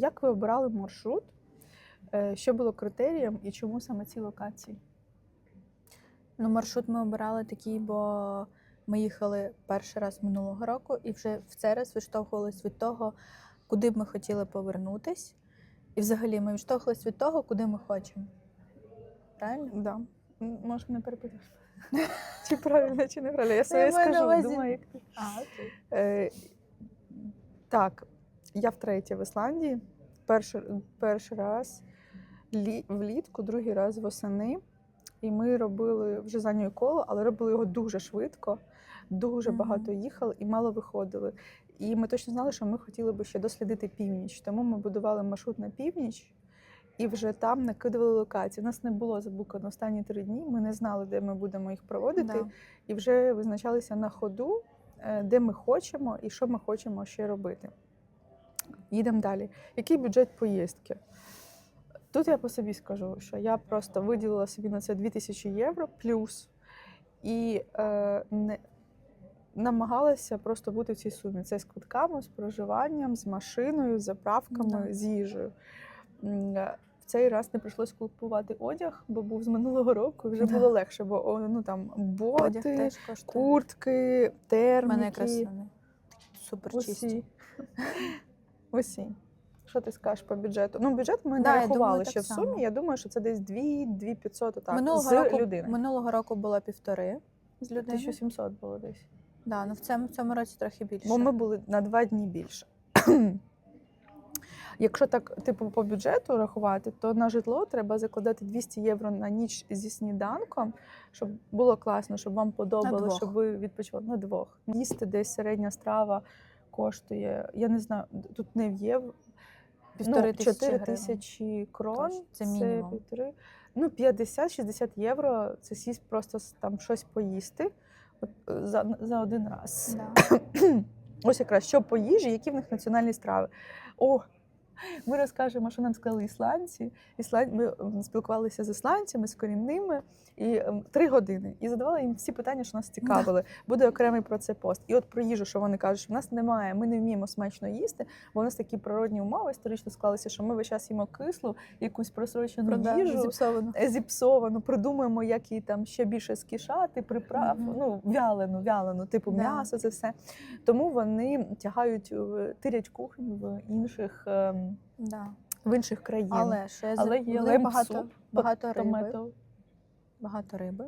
Як ви обирали маршрут? Е, Що було критерієм і чому саме ці локації? Ну, маршрут ми обирали такий, бо ми їхали перший раз минулого року і вже в цей раз відштовхувались від того, куди б ми хотіли повернутись. І взагалі ми відштовхувались від того, куди ми хочемо. Правильно? Да. М, Можеш мене перепитати. Чи правильно, чи неправильно? Я своє скажу. Думаю, як ти. Е, так, я втретє в Ісландії. Перший, перший раз лі, влітку, другий раз восени. І ми робили вже за нього коло, але робили його дуже швидко, дуже багато їхали і мало виходили. І ми точно знали, що ми хотіли би ще дослідити північ. Тому ми будували маршрут на північ і вже там накидували локації. У нас не було забукано останні три дні. Ми не знали, де ми будемо їх проводити Да. і вже визначалися на ходу, е, де ми хочемо і що ми хочемо ще робити. Їдемо далі. Який бюджет поїздки? Тут я по собі скажу, що я просто виділила собі на це 2000 євро плюс і е, не, намагалася просто бути в цій сумі. Це з квитками, з проживанням, з машиною, з заправками, Да. з їжею. Е, В цей раз не прийшлося купувати одяг, бо був з минулого року, і вже Да. було легше, бо ну, там боти, Одяг теж куртки, У терміки. мене якраз супер чисті. Усі. Що ти скажеш по бюджету? Ну, бюджет ми Да, не рахували думаю, ще в сумі. само. Я думаю, що це десь 2 2500 отак, минулого, з року, людини. минулого року було півтори з людини. 1700 було десь. Да, ну в цьому, в цьому році трохи більше. Бо ми були на два дні більше. Якщо так, типу, по бюджету рахувати, то на житло треба закладати 200 євро на ніч зі сніданком, щоб було класно, щоб вам подобалося, щоб ви відпочивали на двох. Їсти десь середня страва коштує, я не знаю, тут не в євро. Півтори ну, тисячі тисячі крон. Тож, це мінімум. півтори. Ну, 50-60 євро це сість просто там щось поїсти от, е, за, за один раз. Да. Ось якраз що по їжі, які в них національні страви. О, ми розкажемо, що нам сказали ісландці. Ісланд... Ми спілкувалися з ісландцями, з корінними і три години. І задавали їм всі питання, що нас цікавили. Буде окремий про це пост. І от про їжу, що вони кажуть, що в нас немає, ми не вміємо смачно їсти, бо у нас такі природні умови історично склалися, що ми весь час їмо кислу, якусь просрочену Правда, їжу. зіпсовано. е, Зіпсовану, придумуємо, як її там ще більше скішати, приправ, Мгм. ну вялену, вялену, типу Да. м'ясо, це все. Тому вони тягають е, тирять кухню в інших ем, Да. в інших країн. Але що я Але є в багато, багато риби. Багато риби.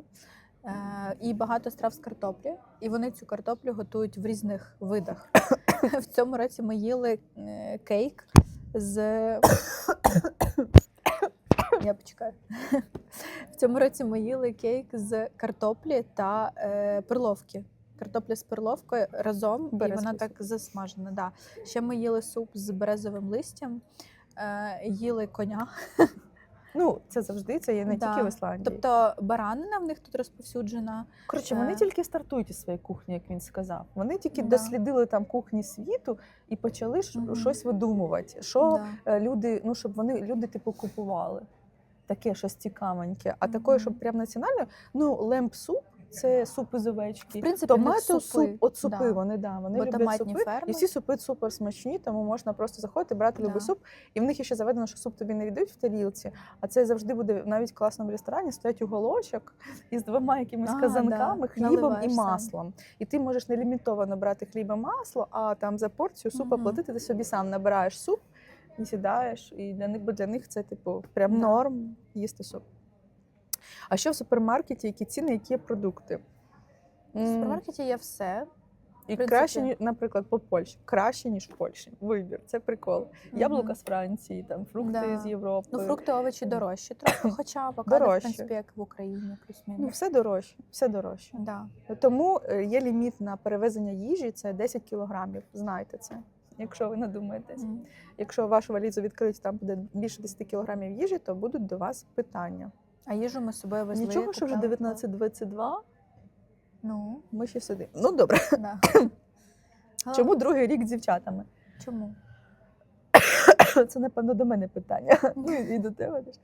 Е, і багато страв з картоплі. І вони цю картоплю готують в різних видах. В цьому році ми їли е, кейк з. Я почекаю. В цьому році ми їли кейк з картоплі та е, перловки. Картопля з перловкою разом, і вона так засмажена. Да. Ще ми їли суп з березовим листям, е, їли коня. Ну, це завжди, це є не Да. тільки в Ісландії. Тобто баранина в них тут розповсюджена. Коротше, вони е, тільки стартують із своєї кухні, як він сказав. Вони тільки Да. дослідили там кухні світу і почали Мгм. щось видумувати. Що Да. е, люди, ну щоб вони люди типу купували. Таке щось цікавеньке. А такої, щоб прям національно, ну лемп-суп це суп із овечки. В принципі, Томату супи, суп, от супи да. вони да, вони Бо люблять супи. ферми. І всі супи супер смачні, тому можна просто заходити, брати Да. любий суп. І в них ще заведено, що суп тобі не віддають в тарілці, а це завжди буде навіть в класному ресторані, стоять уголочок із двома якимись А, казанками, да. хлібом Наливаєш і сам. маслом. І ти можеш нелімітовано брати хліб і масло, а там за порцію супа Мгм. платити, ти собі сам набираєш суп і сідаєш. І для них, бо для них це типу прям норм їсти суп. А що в супермаркеті, які ціни, які є продукти? В супермаркеті є все. і принципі. краще, наприклад, по Польщі. Краще, ніж в Польщі. Вибір, це прикол. Яблука з Франції, там фрукти Да. з Європи. Ну, фрукти, овочі дорожчі трохи, хоча авокадо, в принципі, як в Україні, Ну, плюс-мінус. все дорожче, все дорожче. Да. Тому е, є ліміт на перевезення їжі, це 10 кілограмів. Знайте це, якщо ви надумаєтесь. М. Якщо вашу валізу відкриють, там буде більше 10 кілограмів їжі, то будуть до вас питання. А їжу ми з собою везли. Нічого, що вже купляли. 19-22, Ну, ми ще сидимо. Ну добре. да. Чому другий рік з дівчатами? Чому? Це, напевно, до мене питання. Ну і до тебе теж.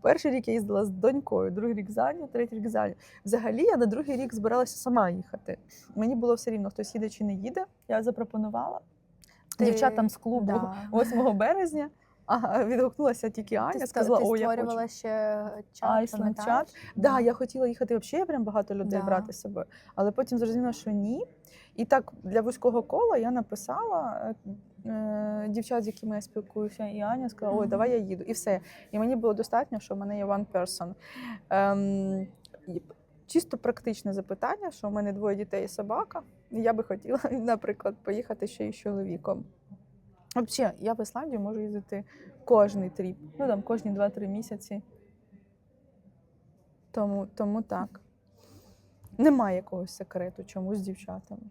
Перший рік я їздила з донькою, другий рік з Аню, третій рік з Аню. Взагалі я на другий рік збиралася сама їхати. Мені було все рівно, хтось їде чи не їде. Я запропонувала. Ти- дівчатам з клубу Да. 8 березня. А відгукнулася тільки Аня, Ти, сказала, ти о, я створювала хочу. ще чат, Айсланд пам'ятаєш? Да, я хотіла їхати взагалі прям багато людей Да. брати з собою, але потім зрозуміла, що ні. І так для вузького кола я написала е, е, дівчат, з якими я спілкуюся, і Аня сказала, ой, давай я їду. І все. І мені було достатньо, що в мене є one person. Ем, чисто практичне запитання, що в мене двоє дітей і собака. І я би хотіла, наприклад, поїхати ще й з чоловіком. Взагалі, я в Ісландію можу їздити кожний тріп, ну там кожні 2-3 місяці. Тому, тому так. Немає якогось секрету, чому з дівчатами.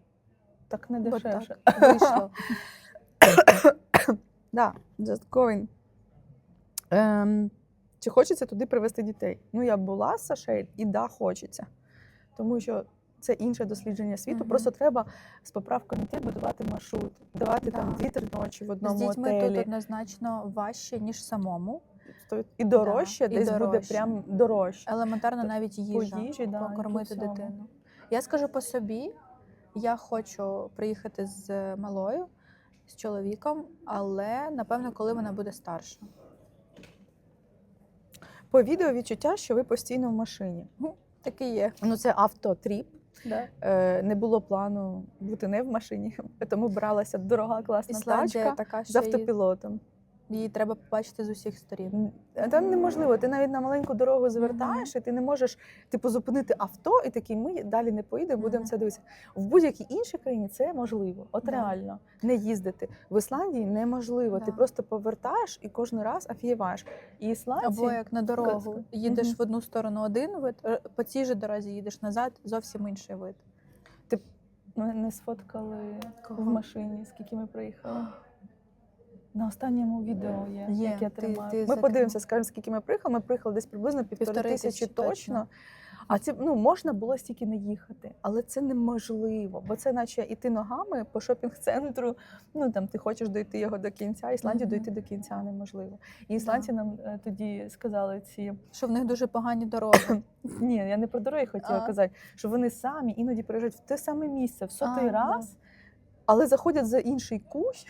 Так не дешевше. так вийшло. Да, just. Ем, чи хочеться туди привезти дітей? Ну, я була з Сашель, і да, хочеться. Тому що це інше дослідження світу. Мгм. Просто треба з поправкою йти будувати маршрут, давати Да. там дві-три ночі в одному. З дітьми тут однозначно важче, ніж самому. І дорожче, Да, і десь буде прям дорожче. Елементарно навіть їжа, їжі, да, покормити дитину. Я скажу по собі, я хочу приїхати з малою, з чоловіком, але напевно, коли вона буде старша. По відео відчуття, що ви постійно в машині. Так і є. Ну, це автотріп. Да. Е, не було плану бути не в машині, тому бралася дорога класна Ісландія тачка така, з автопілотом. Її треба побачити з усіх сторін. Там неможливо, ти навіть на маленьку дорогу звертаєш, і ти не можеш типу зупинити авто і такий, ми далі не поїдемо, будемо це дивитися. В будь-якій іншій країні це можливо. От реально не їздити. В Ісландії неможливо. Ти просто повертаєш і кожен раз афієваєш. І ісландці Або як на дорогу їдеш в одну сторону один вид, по цій же дорозі їдеш назад, зовсім інший вид. ми не сфоткали Кого? в машині, скільки ми проїхали. На останньому відео є, Є, яке ти- тримаю. ти ми закинула. подивимося, скажемо, скільки ми приїхали. Ми приїхали десь приблизно півтори Півтори тисячі тисячі точно. точно. А це ну можна було стільки не їхати, але це неможливо, бо це наче іти ногами по шопінг-центру. Ну там ти хочеш дойти його до кінця. Ісландію Мгм. дойти до кінця неможливо. І ісландці нам е, тоді сказали ці Що в них дуже погані дороги. ні, я не про дороги хотіла А. казати, що вони самі іноді приїжджають в те саме місце в сотий А, да. раз, але заходять за інший кущ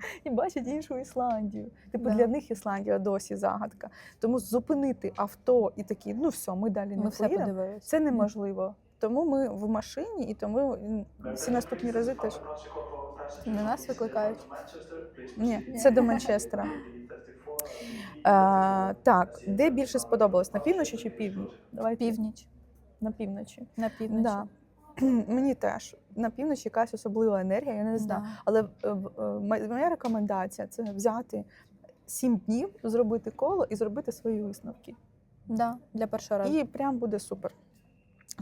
і бачать іншу Ісландію. Типу Да. для них Ісландія досі загадка. Тому зупинити авто і такі, ну все, ми далі не Ми все поїдемо. Це неможливо. Тому ми в машині, і тому всі наступні рази теж. На нас викликають. Ні, це до Манчестера. Е, так, де більше сподобалось? На півночі чи півдні? Давай Північ. на півночі. На півночі. Да. Мені теж на півночі якась особлива енергія, я не знаю. Але е, е, мо- моя рекомендація це взяти сім днів, зробити коло і зробити свої висновки. Да, для першого разу. І прям буде супер.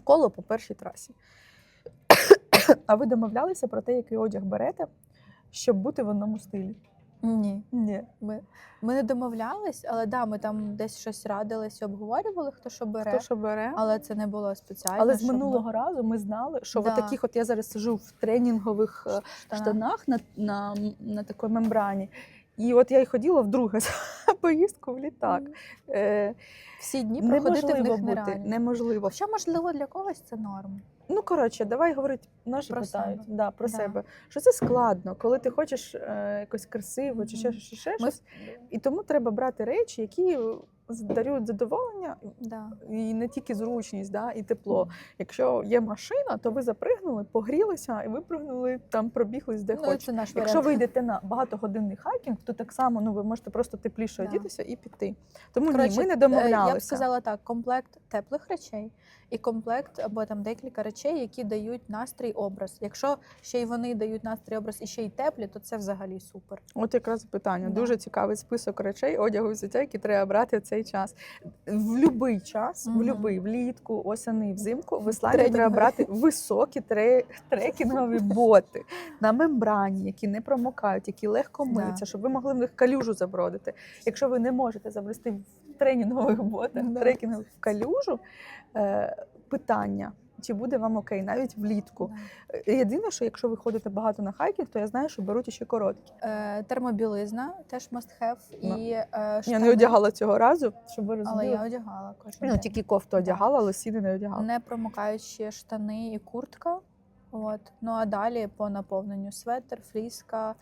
Коло по першій трасі. А ви домовлялися про те, який одяг берете, щоб бути в одному стилі? Ні. Ні. Ми, ми не домовлялись, але да, ми там десь щось радились, обговорювали, хто що бере. Хто що бере? Але це не було спеціально. Але з щоб ми- минулого разу ми знали, що Да. в таких, от я зараз сижу в тренінгових штанах, штанах на, на, на такій мембрані. І от я й ходила вдруге за поїздку в літак. Е, Всі дні проходити в них бути. нереально. Неможливо. Хоча, можливо, для когось це норм. Ну коротше, давай говорити наші Про питають себе. Да, про Да. себе. Що це складно, коли ти хочеш е, якось красиво чи ще, ще, ще Ми щось. І тому треба брати речі, які дарують задоволення да. і не тільки зручність, да, і тепло. Якщо є машина, то ви запригнули, погрілися і випригнули, там пробіглись де Ну, хочете. Якщо ви йдете на багатогодинний хайкінг, то так само ну ви можете просто тепліше Да. одітися і піти. Тому Короче, ні, ми не е, домовлялися. Я б сказала так: комплект теплих речей і комплект або там декілька речей, які дають настрій образ. Якщо ще й вони дають настрій образ і ще й теплі, то це взагалі супер. От якраз питання. Да. Дуже цікавий список речей, одягу взуття, які треба брати в цей час. В будь-який час, в будь-який, влітку, осени, взимку, в Ісландії треба брати високі тре- трекінгові боти на мембрані, які не промокають, які легко Да. миються, щоб ви могли в них калюжу забродити. Якщо ви не можете забрести в тренінгових ботах, Да. трекінгових в калюжу, е, питання. Чи буде вам окей, навіть влітку. Е, Єдине, що якщо ви ходите багато на хайкінг, то я знаю, що беруть ще короткі. Е, термобілизна теж must have. Ну, І, е, Я не одягала цього разу, щоб ви розуміли. Але я одягала кожен Ну, день. тільки кофту Да. одягала, але сіни не одягала. не промокаючі штани і куртка. От. Ну а далі по наповненню светр, фліска,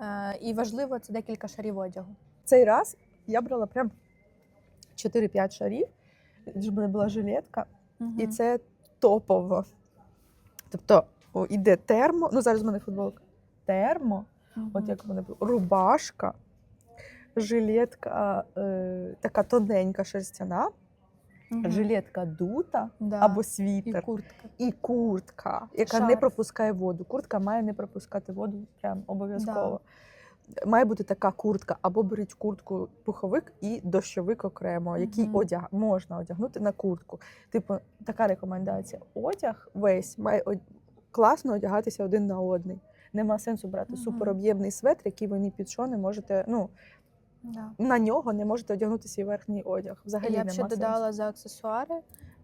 Е, І важливо це декілька шарів одягу. Цей раз я брала прям 4-5 шарів, щоб мене була жилетка, і це топово. Тобто о, іде термо, ну зараз в мене футболка. Термо, от як в мене було, рубашка, жилетка е, така тоненька шерстяна, Мгм. жилетка дута Да. або і куртка. І куртка, яка не пропускає воду. Куртка має не пропускати воду прям обов'язково. Має бути така куртка, або беріть куртку пуховик і дощовик окремо, який Мгм. одяг можна одягнути на куртку. Типу, така рекомендація. Одяг весь має од- класно одягатися один на одний. Нема сенсу брати Мгм. супероб'ємний светр, який ви ні під що не можете. Ну Да. на нього не можете одягнути свій верхній одяг. Взагалі Я б ще сенсу. додала за аксесуари.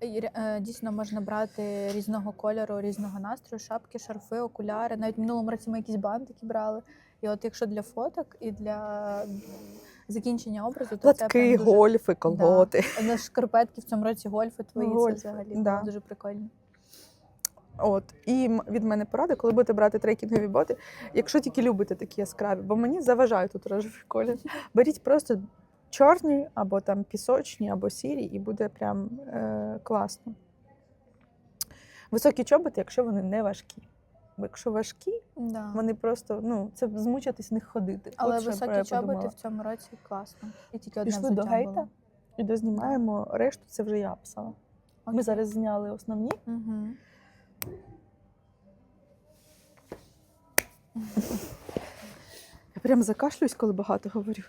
Е, Дійсно можна брати різного кольору, різного настрою, шапки, шарфи, окуляри. Навіть в минулому році ми якісь бантики брали. І от якщо для фоток і для закінчення образу, то це Платки, прям дуже... гольфи, колготи. На шкарпетки в цьому році гольфи твої, Гольфи, це взагалі да. дуже прикольно. От і від мене порада, коли будете брати трекінгові боти, якщо тільки любите такі яскраві, бо мені заважає тут рожевий колір, беріть просто чорні або там пісочні, або сірі, і буде прям е, класно. Високі чоботи, якщо вони не важкі. Якщо важкі, Да. вони просто ну це змучитись в них ходити. Але От високі чоботи подумала. в цьому році класно. І тільки одне Пішли до гейта було. і дознімаємо решту, це вже я писала. Ми зараз зняли основні. Угу. Я прям закашлююсь, коли багато говорю.